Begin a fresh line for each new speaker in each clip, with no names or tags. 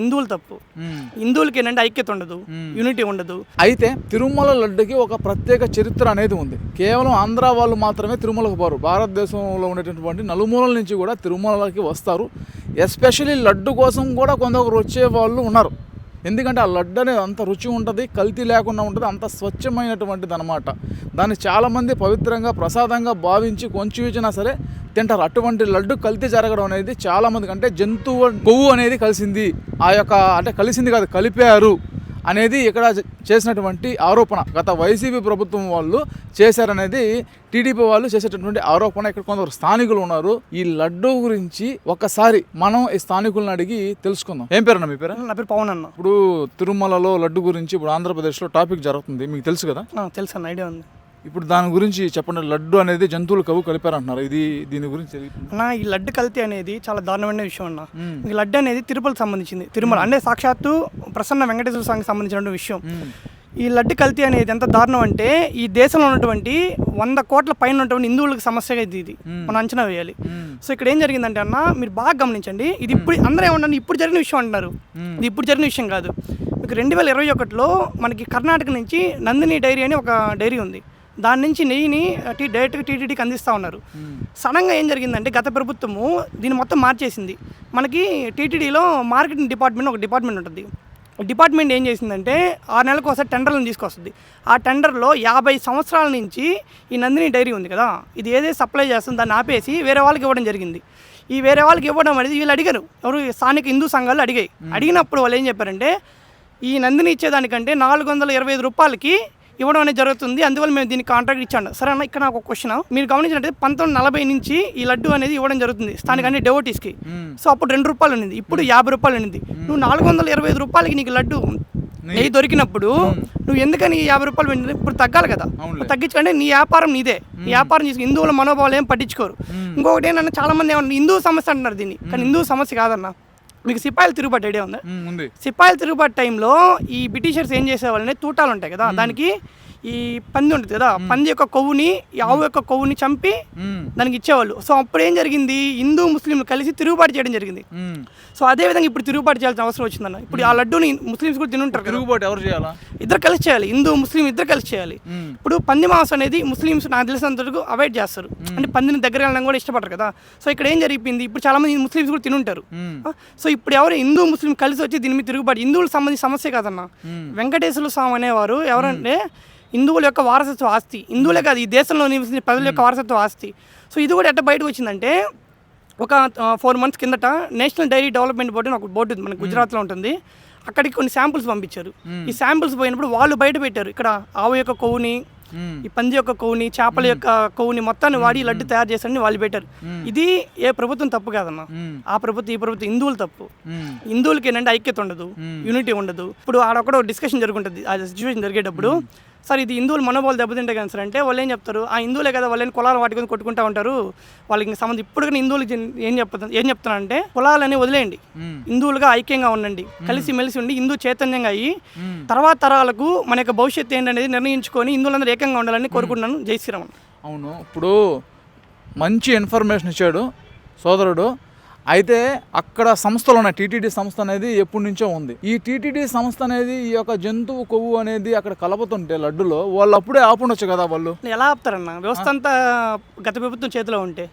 హిందువులు తప్పు. హిందువులకి ఏంటంటే ఐక్యత ఉండదు యూనిటీ ఉండదు.
అయితే తిరుమల లడ్డుకి ఒక ప్రత్యేక చరిత్ర అనేది ఉంది. కేవలం ఆంధ్ర వాళ్ళు మాత్రమే తిరుమలకు పోరు. భారతదేశంలో ఉండేటటువంటి నలుమూలల నుంచి కూడా తిరుమలకి వస్తారు. ఎస్పెషల్లీ లడ్డు కోసం కూడా కొందరు వచ్చే వాళ్ళు ఉన్నారు. ఎందుకంటే ఆ లడ్డు అనేది అంత రుచి ఉంటుంది కల్తీ లేకుండా ఉంటుంది అంత స్వచ్ఛమైనటువంటిది అనమాట దాన్ని చాలామంది పవిత్రంగా ప్రసాదంగా భావించి కొంచెం ఇచ్చినా సరే తింటారు. అటువంటి లడ్డు కల్తీ జరగడం అనేది చాలామందికి అంటే జంతువు కొవ్వు అనేది కలిసింది. ఆ యొక్క అంటే కలిసింది కాదు కలిపారు. అనేది ఇక్కడ చేసినటువంటి ఆరోపణ. గత వైసీపీ ప్రభుత్వం వాళ్ళు చేశారనేది టీడీపీ వాళ్ళు చేసేటటువంటి ఆరోపణ. ఇక్కడ కొందరు స్థానికులు ఉన్నారు. ఈ లడ్డు గురించి ఒక్కసారి మనం ఈ స్థానికులను అడిగి తెలుసుకుందాం. ఏం పేరన్నా మీ పేరు?
నా పేరు పవన్ అన్న.
ఇప్పుడు తిరుమలలో లడ్డు గురించి ఇప్పుడు ఆంధ్రప్రదేశ్లో టాపిక్ జరుగుతుంది. మీకు తెలుసు కదా?
తెలుసు అన్న ఐడియా ఉంది.
ఇప్పుడు దాని గురించి చెప్పండి. లడ్డు అనేది జంతువులు కవ్వు కలిపారంటున్నారు. ఇది దీని గురించి
అన్న ఈ లడ్డు కల్తీ అనేది చాలా దారుణమైన విషయం అన్న. ఈ లడ్డు అనేది తిరుపతికి సంబంధించింది. తిరుమల అంటే సాక్షాత్తు ప్రసన్న వెంకటేశ్వర స్వామికి సంబంధించిన విషయం. ఈ లడ్డు కల్తీ అనేది ఎంత దారుణం అంటే ఈ దేశంలో ఉన్నటువంటి వంద కోట్ల పైన ఉన్నటువంటి హిందువులకు సమస్యగా ఇది ఇది. మనం అంచనా వేయాలి. సో ఇక్కడ ఏం జరిగిందంటే అన్న మీరు బాగా గమనించండి. ఇది ఇప్పుడు అందరూ ఏమన్నారు ఇప్పుడు జరిగిన విషయం అంటున్నారు. ఇది ఇప్పుడు జరిగిన విషయం కాదు. మీకు రెండు వేల ఇరవై ఒకటిలో మనకి కర్ణాటక నుంచి నందిని డైరీ అని ఒక డైరీ ఉంది. దాని నుంచి నెయ్యిని టీ డైరెక్ట్గా టీటీడీకి అందిస్తూ ఉన్నారు. సడన్గా ఏం జరిగిందంటే గత ప్రభుత్వము దీన్ని మొత్తం మార్చేసింది. మనకి టీటీడీలో మార్కెటింగ్ డిపార్ట్మెంట్ ఒక డిపార్ట్మెంట్ ఉంటుంది. డిపార్ట్మెంట్ ఏం చేసిందంటే ఆరు నెలలకు ఒకసారి టెండర్లను తీసుకొస్తుంది. ఆ టెండర్లో యాభై సంవత్సరాల నుంచి ఈ నందిని డైరీ ఉంది కదా ఇది ఏదైతే సప్లై చేస్తుందో దాన్ని ఆపేసి వేరే వాళ్ళకి ఇవ్వడం జరిగింది. ఈ వేరే వాళ్ళకి ఇవ్వడం అనేది వీళ్ళు అడిగారు. ఎవరు స్థానిక హిందూ సంఘాలు అడిగాయి. అడిగినప్పుడు వాళ్ళు ఏం చెప్పారంటే ఈ నందిని ఇచ్చేదానికంటే నాలుగు వందల ఇరవై ఐదు రూపాయలకి ఇవ్వడం అనేది జరుగుతుంది. అందువల్ల మేము దీనికి కాంట్రాక్ట్ ఇచ్చాను. సరే అన్న ఇక్కడ నాకు ఒక క్వశ్చన్ మీరు గమనించినట్టు పంతొమ్మిది నలభై నుంచి ఈ లడ్డు అనేది ఇవ్వడం జరుగుతుంది. స్థానిక అంటే డెవోటీస్కి సో అప్పుడు రెండు రూపాయలు ఉన్నది. ఇప్పుడు యాభై రూపాయలు ఉన్నది. నువ్వు నాలుగు వందల ఇరవై ఐదు రూపాయలకి నీకు లడ్డు నెయ్యి దొరికినప్పుడు నువ్వు ఎందుకని యాభై రూపాయలు పెట్టింది? ఇప్పుడు తగ్గాలి కదా. తగ్గించుకుంటే నీ వ్యాపారం నీదే. నీ వ్యాపారం చేసుకుని హిందువుల మనోభావాలు ఏం పట్టించుకోరు. ఇంకొకటి ఏంటంటే చాలా మంది ఏమన్నా హిందూ సమస్య అంటున్నారు దీన్ని. కానీ హిందూ సమస్య కాదన్న. మీకు సిపాయిలు తిరుగుబాటు ఐడియా ఉందా?
ఉంది.
సిపాయిల తిరుగుబాటు టైంలో ఈ బ్రిటిషర్స్ ఏం చేసేవాళ్ళని తూటాలు ఉంటాయి కదా దానికి ఈ పంది ఉంటుంది కదా పంది యొక్క కొవ్వుని ఆవు యొక్క కొవ్వుని చంపి దానికి ఇచ్చేవాళ్ళు సో అప్పుడు ఏం జరిగింది? హిందూ ముస్లింలు కలిసి తిరుగుబాటు చేయడం జరిగింది. సో అదే విధంగా ఇప్పుడు తిరుగుబాటు చేయాల్సిన అవసరం వచ్చిందన్న. ఇప్పుడు ఆ లడ్డూని ముస్లిమ్స్ కూడా తినుంటారు
తిరుగుబాటు ఎవరు చేయాలా?
ఇద్దరు కలిసి చేయాలి. హిందూ ముస్లిం ఇద్దరు కలిసి చేయాలి. ఇప్పుడు పంది మాంసం అనేది ముస్లిమ్స్ నాకు తెలిసినంతవరకు అవాయిడ్ చేస్తారు. అంటే పందిని దగ్గర వెళ్ళడం కూడా ఇష్టపడరు కదా. సో ఇక్కడ ఏం జరిగింది ఇప్పుడు చాలా మంది ముస్లిమ్స్ కూడా తినుంటారు. సో ఇప్పుడు ఎవరు హిందూ ముస్లిం కలిసి వచ్చి దీని మీద తిరుగుబాటు హిందువులకు సంబంధించిన సమస్య కాదన్న. వెంకటేశ్వర స్వామి అనేవారు ఎవరంటే హిందువుల యొక్క వారసత్వ ఆస్తి. హిందువులే కాదు ఈ దేశంలో నివసించే ప్రజల యొక్క వారసత్వ ఆస్తి. సో ఇది కూడా ఎట్ట బయటకు వచ్చిందంటే ఒక ఫోర్ మంత్స్ కిందట నేషనల్ డైరీ డెవలప్మెంట్ బోర్డు అని ఒక బోర్డు ఉంది మన గుజరాత్లో ఉంటుంది. అక్కడికి కొన్ని శాంపుల్స్ పంపించారు. ఈ శాంపుల్స్ పోయినప్పుడు వాళ్ళు బయట పెట్టారు. ఇక్కడ ఆవు యొక్క కొవ్వుని. ఈ పంది యొక్క కొవ్వుని చేపల యొక్క కొవ్వుని మొత్తాన్ని వాడి లడ్డు తయారు చేశారని వాళ్ళు పెట్టారు. ఇది ఏ ప్రభుత్వం తప్పు కాదన్న. ఆ ప్రభుత్వం ఈ ప్రభుత్వం హిందువులు తప్పు. హిందువులకి ఏంటంటే ఐక్యత ఉండదు. యూనిటీ ఉండదు. ఇప్పుడు ఆడొక్కడ డిస్కషన్ జరుగుంటుంది. ఆ సిచ్యువేషన్ జరిగేటప్పుడు సార్ ఇది హిందువులు మనోబోలు దెబ్బతింటే కానీ సార్ అంటే వాళ్ళు ఏం చెప్తారు? ఆ హిందువులే కదా వాళ్ళని కులాలు వాటికొని కొట్టుకుంటా ఉంటారు. వాళ్ళకి సంబంధం ఇప్పుడు కానీ హిందువులకి ఏం చెప్తాను ఏం చెప్తున్నానంటే కులాలని వదిలేయండి. హిందువులుగా ఐక్యంగా ఉండండి. కలిసి మెలిసి ఉండి హిందూ చైతన్యంగా అయ్యి తర్వాత తరాలకు మన యొక్క భవిష్యత్తు ఏంటనేది నిర్ణయించుకొని హిందువులందరూ ఏకంగా ఉండాలని కోరుకుంటున్నాను. జై శ్రీరామ్.
అవును. ఇప్పుడు మంచి ఇన్ఫర్మేషన్ ఇచ్చాడు సోదరుడు. అయితే అక్కడ సంస్థలు ఉన్నాయి. టీటీడీ సంస్థ అనేది ఎప్పటి నుంచో ఉంది. ఈ టీటీడీ సంస్థ అనేది ఈ యొక్క జంతువు కొవ్వు అనేది అక్కడ కలపతుంటే లడ్డులో వాళ్ళు అప్పుడే ఆపుండొచ్చు కదా వాళ్ళు?
ఎలా ఆపుతారన్న? వ్యవస్థ అంతా గత ప్రభుత్వం చేతిలో ఉంటే.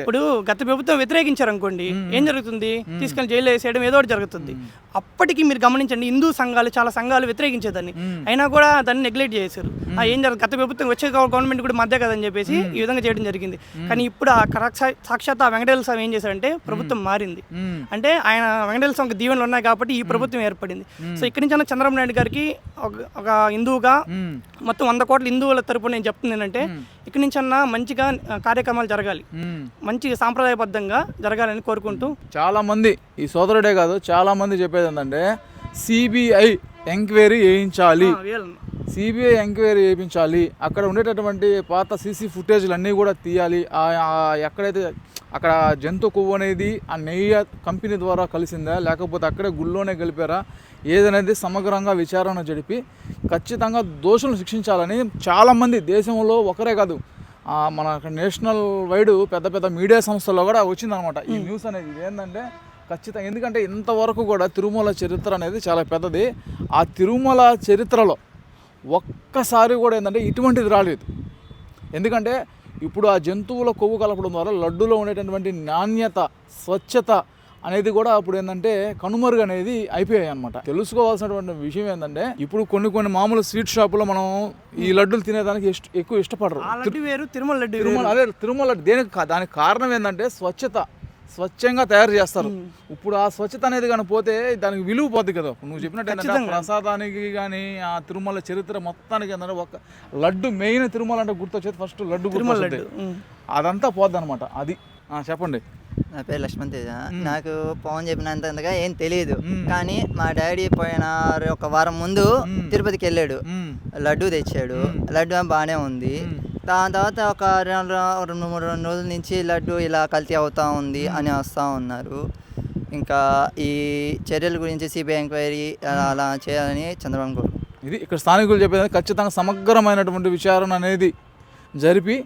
ఇప్పుడు గత ప్రభుత్వం వ్యతిరేకించారు అనుకోండి ఏం జరుగుతుంది? తీసుకెళ్ళి జైలు వేసేయడం ఏదో ఒకటి జరుగుతుంది. అప్పటికి మీరు గమనించండి హిందూ సంఘాలు చాలా సంఘాలు వ్యతిరేకించేదాన్ని. అయినా కూడా దాన్ని నెగ్లెక్ట్ చేశారు. ఆ ఏం జరగదు గత ప్రభుత్వం వచ్చే గవర్నమెంట్ కూడా మధ్య కదని చెప్పేసి ఈ విధంగా చేయడం జరిగింది. కానీ ఇప్పుడు ఆ సాక్షాత్ ఆ వెంకటేశ్వర స్వామి ఏం చేశారంటే ప్రభుత్వం మారింది. అంటే ఆయన వెంకటేశ్వర స్వామికి దీవెనలు ఉన్నాయి కాబట్టి ఈ ప్రభుత్వం ఏర్పడింది. సో ఇక్కడి నుంచి అన్న చంద్రబాబు నాయుడు గారికి ఒక హిందువుగా. మొత్తం వంద కోట్ల హిందువుల తరపున నేను చెప్తుంది ఏంటంటే ఇక్కడి నుంచి అన్న మంచిగా కార్యక్రమాలు జరగాలి. మంచి సాంప్రదాయబద్ధంగా జరగాలని కోరుకుంటూ.
చాలా మంది ఈ సోదరుడే కాదు చాలా మంది చెప్పేది ఏంటంటే సిబిఐ ఎంక్వైరీ వేయించాలి. సిబిఐ ఎంక్వైరీ చేయించాలి. అక్కడ ఉండేటటువంటి పాత సీసీ ఫుటేజ్లు అన్నీ కూడా తీయాలి. ఎక్కడైతే అక్కడ జంతు కొవ్వు అనేది ఆ నెయ్యి కంపెనీ ద్వారా కలిసిందా లేకపోతే అక్కడే గుళ్ళోనే కలిపారా ఏదనేది సమగ్రంగా విచారణ జరిపి ఖచ్చితంగా దోషులను శిక్షించాలని చాలామంది దేశంలో ఒకరే కాదు మన నేషనల్ వైడ్ పెద్ద పెద్ద మీడియా సంస్థల్లో కూడా వచ్చిందనమాట. ఈ న్యూస్ అనేది ఏంటంటే ఖచ్చితంగా ఎందుకంటే ఇంతవరకు కూడా తిరుమల చరిత్ర అనేది చాలా పెద్దది. ఆ తిరుమల చరిత్రలో ఒక్కసారి కూడా ఏంటంటే ఇటువంటిది రాలేదు. ఎందుకంటే ఇప్పుడు ఆ జంతువుల కొవ్వు కలపడం ద్వారా లడ్డూలో ఉండేటటువంటి నాణ్యత స్వచ్ఛత అనేది కూడా అప్పుడు ఏంటంటే కనుమరుగు అనేది అయిపోయాయి అనమాట తెలుసుకోవాల్సినటువంటి విషయం ఏంటంటే ఇప్పుడు కొన్ని కొన్ని మామూలు స్వీట్ షాపులో మనం ఈ లడ్డూలు తినేదానికి ఎక్కువ ఇష్టపడరు.
లడ్డు వేరు తిరుమల లడ్డు
తిరుమల అదే తిరుమల దేనికి కా- దానికి కారణం ఏంటంటే స్వచ్ఛత స్వచ్ఛంగా తయారు చేస్తారు. ఇప్పుడు ఆ స్వచ్ఛత అనేది కానీ పోతే దానికి విలువ పోద్ది కదా. నువ్వు చెప్పినట్టు. ప్రసాదానికి కానీ ఆ తిరుమల చరిత్ర మొత్తానికి ఏంటంటే ఒక లడ్డు మెయిన్ తిరుమల అంటే గుర్తొచ్చేది ఫస్ట్ లడ్డు గుర్తొచ్చేది.
లడ్డు ఉమ్.
అదంతా పోద్ది అనమాట అది ఆ, చెప్పండి.
నా పేరు లక్ష్మణ్ తేజ. నాకు పవన్ చెప్పినంతగా ఏం తెలియదు. కానీ మా డాడీ పోయిన ఒక వారం ముందు. తిరుపతికి వెళ్ళాడు. లడ్డు తెచ్చాడు. లడ్డు బాగానే ఉంది. దాని తర్వాత ఒక రెండు రెండు మూడు రెండు రోజుల నుంచి లడ్డు ఇలా కల్తీ అవుతా ఉంది అని వస్తూ ఉన్నారు. ఇంకా ఈ చర్యల గురించి సిబిఐ ఎంక్వైరీ అలా అలా చేయాలని చంద్రబాబు కోరు.
ఇది ఇక్కడ స్థానికులు చెప్పేది ఖచ్చితంగా సమగ్రమైనటువంటి విచారణ అనేది జరిపి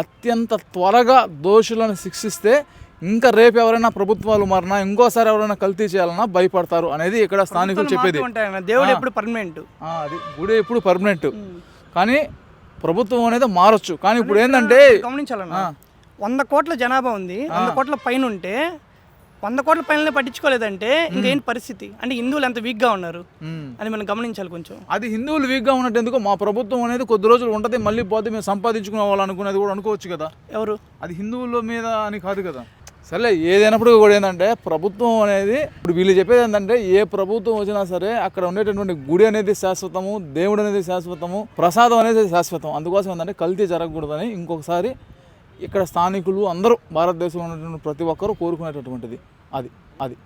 అత్యంత త్వరగా దోషులను శిక్షిస్తే ఇంకా రేపు ఎవరైనా ప్రభుత్వాలు మారినా ఇంకోసారి ఎవరైనా కల్తీ చేయాలన్నా భయపడతారు అనేది ఇక్కడ స్థానికులు చెప్పేది.
దేవుడు. ఎప్పుడు పర్మనెంట్
అది గుడి ఎప్పుడు పర్మనెంట్ కానీ ప్రభుత్వం అనేది మారొచ్చు. కానీ ఇప్పుడు ఏంటంటే
గమనించాలన్న. వంద కోట్ల జనాభా ఉంది వంద కోట్ల పైన ఉంటే వంద కోట్ల పైన పట్టించుకోలేదంటే ఇంకేంటి పరిస్థితి? అంటే హిందువులు ఎంత వీక్గా ఉన్నారు. అని మనం గమనించాలి కొంచెం.
అది హిందువులు వీక్గా ఉన్నట్టు ఎందుకు మా ప్రభుత్వం అనేది కొద్ది రోజులు ఉంటుంది మళ్ళీ పోతే మేము సంపాదించుకునే వాళ్ళు అనుకునేది కూడా అనుకోవచ్చు కదా.
ఎవరు?
అది హిందువుల మీద అని కాదు కదా. సరే ఏదైనప్పుడు కూడా ఏంటంటే ప్రభుత్వం అనేది ఇప్పుడు వీళ్ళు చెప్పేది ఏంటంటే ఏ ప్రభుత్వం వచ్చినా సరే అక్కడ ఉండేటటువంటి గుడి అనేది శాశ్వతము దేవుడు అనేది శాశ్వతము ప్రసాదం అనేది శాశ్వతం. అందుకోసం ఏంటంటే కల్తీ జరగకూడదని ఇంకొకసారి ఇక్కడ స్థానికులు అందరూ భారతదేశంలో ఉన్నటువంటి ప్రతి ఒక్కరూ కోరుకునేటటువంటిది. అది అది.